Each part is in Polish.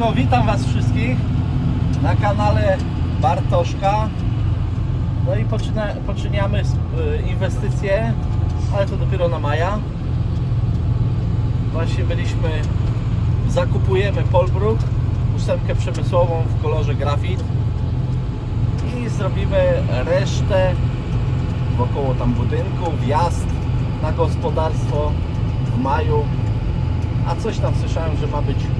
Siemanko, witam Was wszystkich na kanale Bartoszka. No i poczyna, poczyniamy y, inwestycje, ale to dopiero na maja. Właśnie byliśmy, zakupujemy Polbruk, ósemkę przemysłową w kolorze grafit i zrobimy resztę wokoło tam budynku, wjazd na gospodarstwo w maju. A coś tam słyszałem, że ma być e,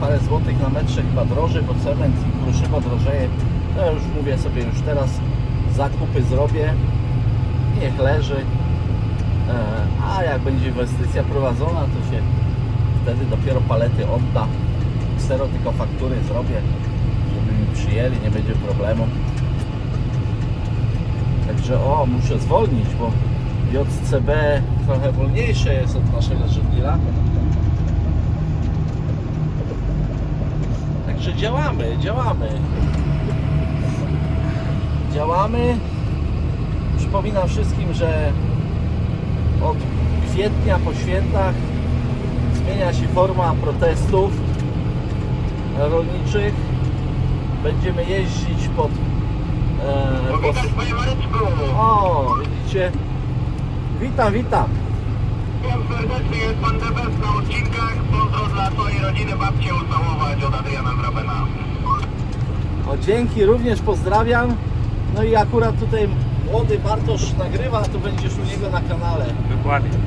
parę złotych na metrze chyba drożej, bo cement i kruszywo drożeje. To ja już mówię sobie, już teraz zakupy zrobię, niech leży. E, a jak będzie inwestycja prowadzona, to się wtedy dopiero palety odda. Ksero tylko faktury zrobię, żeby mi przyjęli, nie będzie problemu. Także o, muszę zwolnić, bo JCB trochę wolniejsze jest od naszego żywila. Także działamy, działamy. Działamy. Przypominam wszystkim, że od kwietnia po świętach zmienia się forma protestów rolniczych. Będziemy jeździć pod. E, pod o, widzicie? Witam, witam. Witam serdecznie, jest pan Debes na odcinkach. Pozdro dla twojej rodziny, babcię ucałować od Adriana Drabena. O, dzięki, również pozdrawiam. No i akurat tutaj młody Bartosz nagrywa, to będziesz u niego na kanale. Dokładnie.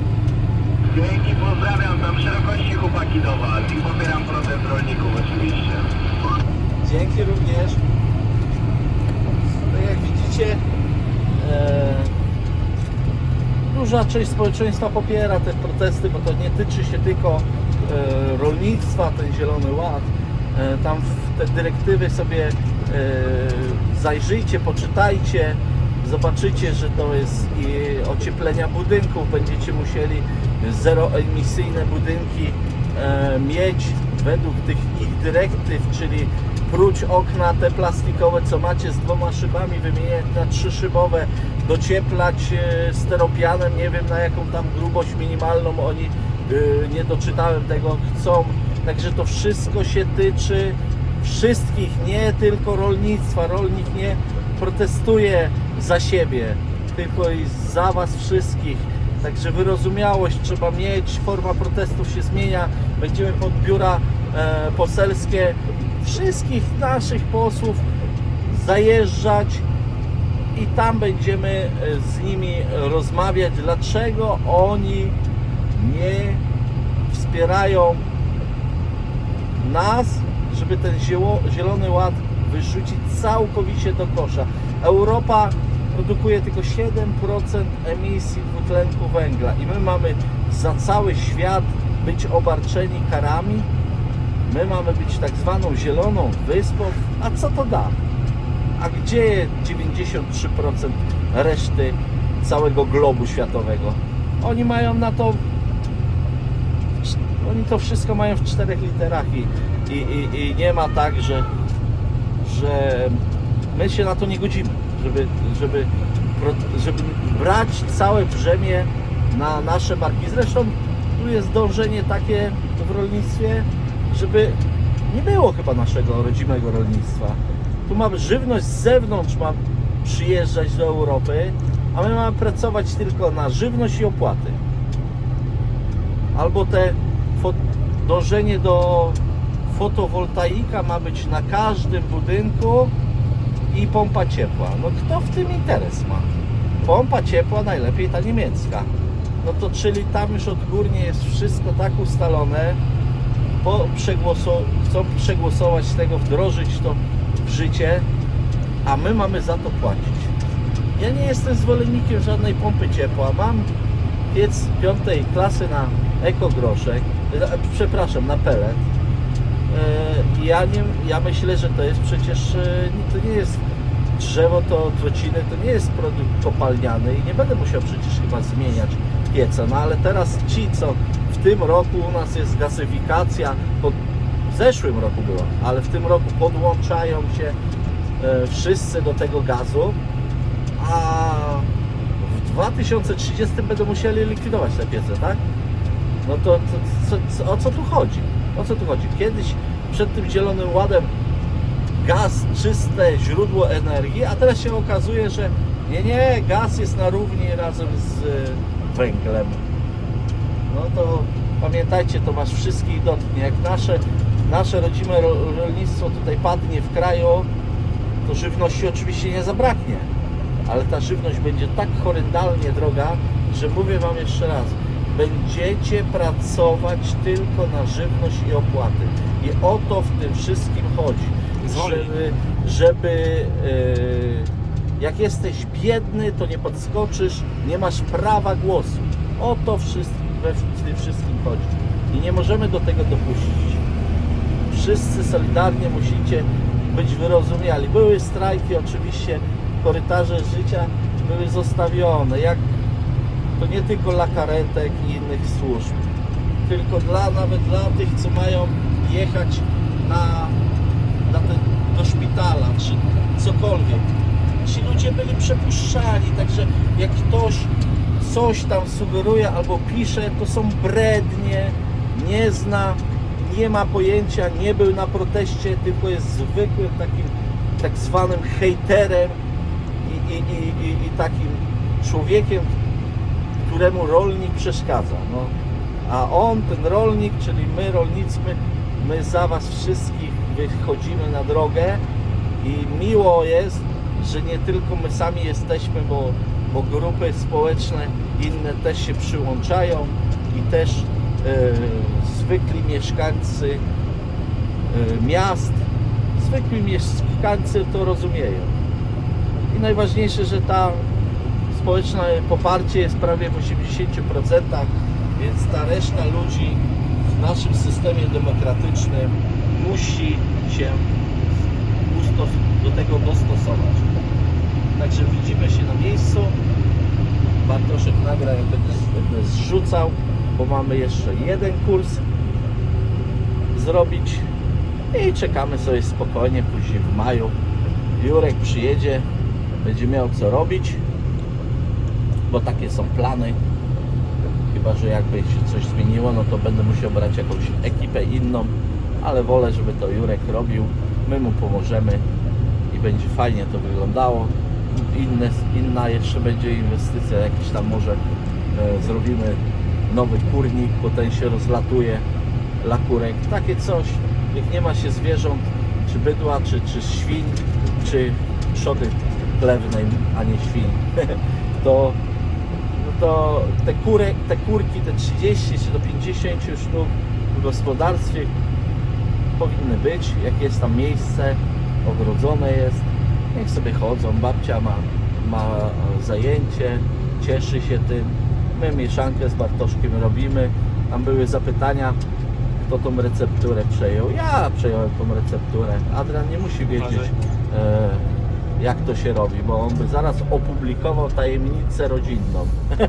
Dzięki, pozdrawiam, tam szerokości chłopaki do was i popieram protest rolników oczywiście. Dzięki również. Tak jak widzicie, e, duża część społeczeństwa popiera te protesty, bo to nie tyczy się tylko e, rolnictwa, ten Zielony Ład. E, tam w te dyrektywy sobie e, zajrzyjcie, poczytajcie, zobaczycie, że to jest i ocieplenia budynków. Będziecie musieli zeroemisyjne budynki mieć według tych ich dyrektyw, czyli próć okna te plastikowe, co macie z dwoma szybami, wymieniać na trzy szybowe, docieplać e, steropianem, nie wiem na jaką tam grubość minimalną oni, e, nie doczytałem tego, chcą. Także to wszystko się tyczy wszystkich, nie tylko rolnictwa. Rolnik nie protestuje za siebie, tylko i za Was wszystkich. Także wyrozumiałość trzeba mieć, forma protestów się zmienia. Będziemy pod biura e, poselskie wszystkich naszych posłów zajeżdżać i tam będziemy e, z nimi rozmawiać, dlaczego oni nie wspierają nas, żeby ten zielony ład wyrzucić całkowicie do kosza. Europa produkuje tylko 7% emisji dwutlenku węgla i my mamy za cały świat być obarczeni karami. My mamy być tak zwaną zieloną wyspą. A co to da? A gdzie 93% reszty całego globu światowego? Oni mają na to oni to wszystko mają w czterech literach i, i, i, i nie ma tak, że, że my się na to nie godzimy, żeby, żeby, żeby brać całe brzemię na nasze barki. Zresztą tu jest dążenie takie w rolnictwie, żeby nie było chyba naszego rodzimego rolnictwa. Tu mamy żywność z zewnątrz ma przyjeżdżać do Europy, a my mamy pracować tylko na żywność i opłaty albo te dążenie do fotowoltaika ma być na każdym budynku i pompa ciepła. No kto w tym interes ma? Pompa ciepła najlepiej ta niemiecka. no to czyli tam już odgórnie jest wszystko tak ustalone, po chcą przegłosować tego, wdrożyć to w życie, a my mamy za to płacić. Ja nie jestem zwolennikiem żadnej pompy ciepła. Mam piec piątej klasy na ekogroszek, e, przepraszam, na pelet. E, Ja, nie, ja myślę, że to jest przecież, e, to nie jest drzewo, to trociny, to nie jest produkt kopalniany i nie będę musiał przecież chyba zmieniać pieca. No ale teraz ci, co w tym roku u nas jest gazyfikacja, po, w zeszłym roku była, ale w tym roku podłączają się e, wszyscy do tego gazu, a w 2030 będą musieli likwidować te piece, tak? No to, to co, co, o co tu chodzi? O co tu chodzi? Kiedyś przed tym Zielonym Ładem gaz, czyste źródło energii, a teraz się okazuje, że nie, nie, gaz jest na równi razem z e, węglem. No to pamiętajcie, to was wszystkich dotknie. Jak nasze, nasze rodzime ro- rolnictwo tutaj padnie w kraju, to żywności oczywiście nie zabraknie. Ale ta żywność będzie tak horrendalnie droga, że mówię Wam jeszcze raz, będziecie pracować tylko na żywność i opłaty. I o to w tym wszystkim chodzi. Żeby, żeby e, jak jesteś biedny, to nie podskoczysz, nie masz prawa głosu. O to wszystkim, we w wszystkim chodzi. I nie możemy do tego dopuścić wszyscy solidarnie musicie być wyrozumiali. Były strajki oczywiście, korytarze życia były zostawione, jak to nie tylko dla karetek i innych służb, tylko dla, nawet dla tych, co mają jechać na, na do szpitala, czy cokolwiek. Ci ludzie byli przepuszczani, także jak ktoś coś tam sugeruje albo pisze, to są brednie, nie zna, nie ma pojęcia, nie był na proteście, tylko jest zwykłym takim tak zwanym hejterem i, i, i, i, i takim człowiekiem, któremu rolnik przeszkadza. No. A on, ten rolnik, czyli my rolnicy, my, my za was wszystkich wychodzimy na drogę i miło jest, że nie tylko my sami jesteśmy, bo, bo grupy społeczne inne też się przyłączają i też e, zwykli mieszkańcy e, miast, zwykli mieszkańcy to rozumieją. I najważniejsze, że ta społeczne poparcie jest prawie w 80%, więc ta reszta ludzi w naszym systemie demokratycznym musi się do tego dostosować. Także widzimy się na miejscu. Bartoszek nagra, jak będę, będę zrzucał, bo mamy jeszcze jeden kurs zrobić i czekamy sobie spokojnie, później w maju Jurek przyjedzie, będzie miał co robić, bo takie są plany. Chyba, że jakby się coś zmieniło, no to będę musiał brać jakąś ekipę inną, ale wolę, żeby to Jurek robił. My mu pomożemy i będzie fajnie to wyglądało. Inne, inna jeszcze będzie inwestycja, jakiś tam może e, zrobimy nowy kurnik, bo ten się rozlatuje, lakurek, takie coś. Jak nie ma się zwierząt, czy bydła, czy, czy świń, czy trzody chlewnej, a nie świń, to no to te, kurek, te kurki, te 30 czy do 50 sztuk w gospodarstwie powinny być, jak jest tam miejsce, ogrodzone jest, niech sobie chodzą, babcia ma, ma zajęcie, cieszy się tym, my mieszankę z Bartoszkiem robimy, tam były zapytania, kto tą recepturę przejął, ja przejąłem tą recepturę, Adrian nie musi wiedzieć e, jak to się robi, bo on by zaraz opublikował tajemnicę rodzinną.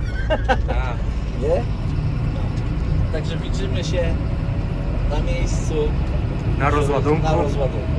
Tak. Nie? Także widzimy się na miejscu. Na rozładunku. Na rozładunku.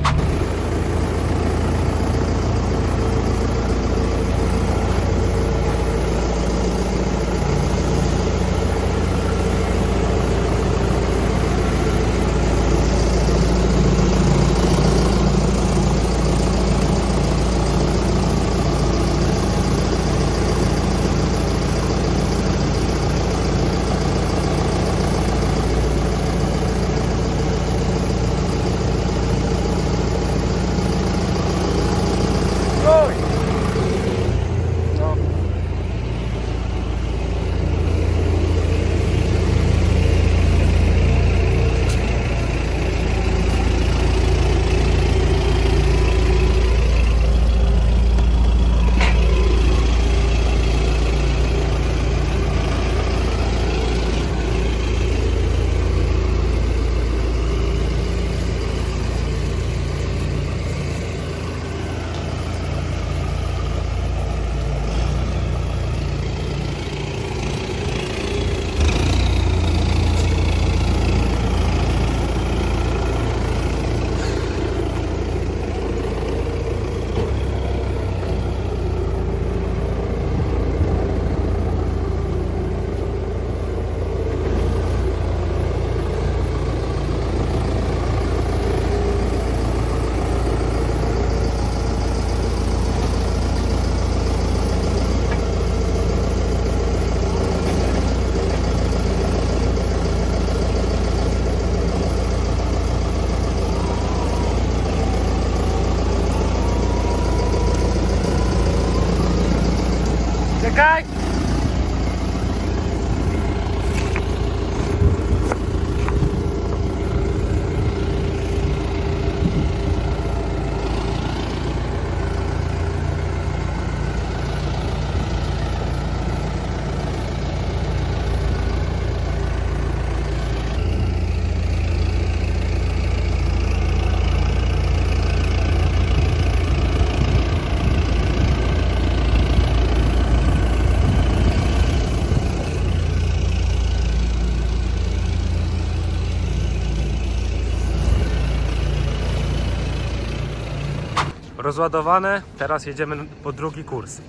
Rozładowane. Teraz jedziemy po drugi kurs.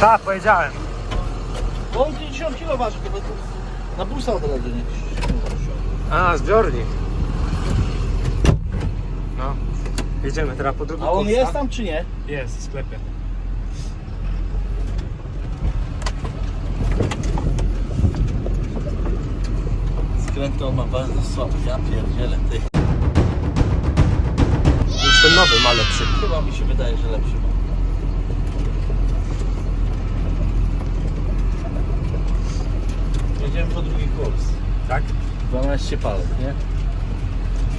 Tak, powiedziałem. Bo on 50 kg waży, to na busa od razu nie A, zbiornik. No. Jedziemy teraz po drugi A on kurs. jest tak? tam czy nie? Jest w sklepie. Skręt on ma bardzo słaby, ja pierdzielę ty. Już ten nowy ma lepszy. Chyba mi się wydaje, że lepszy ma. Jedziemy po drugi kurs. Tak? 12 palet, nie?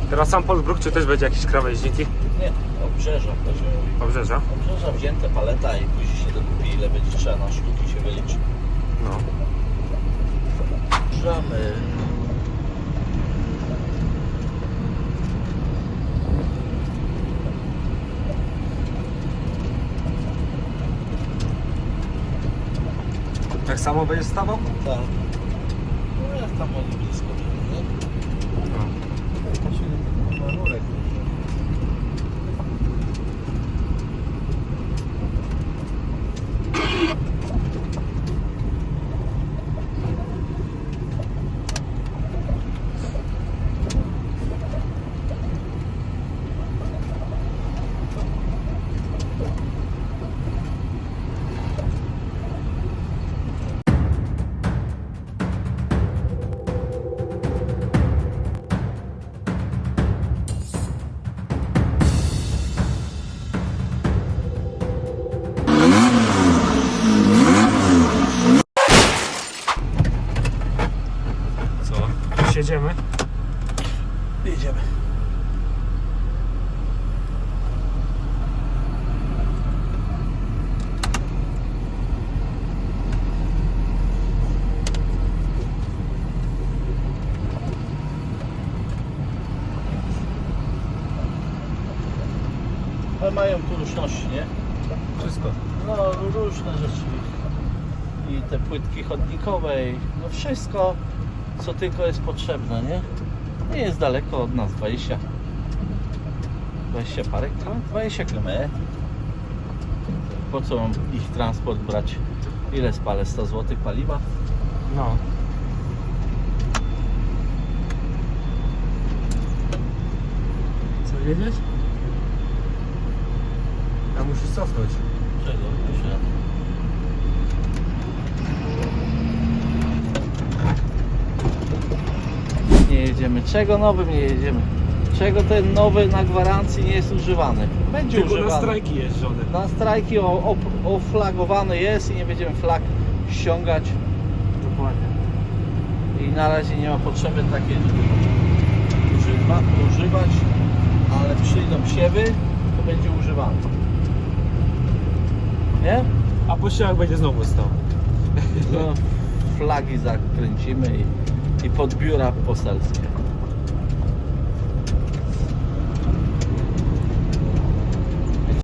Teraz sam Polbruk, czy też będzie jakieś krawężniki? Nie, obrzeża. To się mówi. Obrzeża? Obrzeża wzięte paleta i później się dokupi ile będzie trzeba na sztuki się wyliczy. No. Grzamy. Samo będziesz stawał? Tak. No ja tam blisko, różności, nie? Wszystko. No, różne rzeczy. I te płytki chodnikowe, i no wszystko, co tylko jest potrzebne, nie? Nie jest daleko od nas, 20. 20 parę km? 20 km. Po co mam ich transport brać? Ile spalę? 100 zł paliwa? No. Co, jedziesz? Ja musisz cofnąć. Czego? Muszę. Nie jedziemy. Czego nowym nie jedziemy? Czego ten nowy na gwarancji nie jest używany? Będzie Tylko używany. na strajki jeżdżone. Na strajki o- oflagowany jest i nie będziemy flag ściągać Dokładnie. i na razie nie ma potrzeby takiej, żeby używa, używać, ale przyjdą siewy, to będzie używany. Nie? A po ścianach będzie znowu stał. No, flagi zakręcimy i, i pod biura poselskie.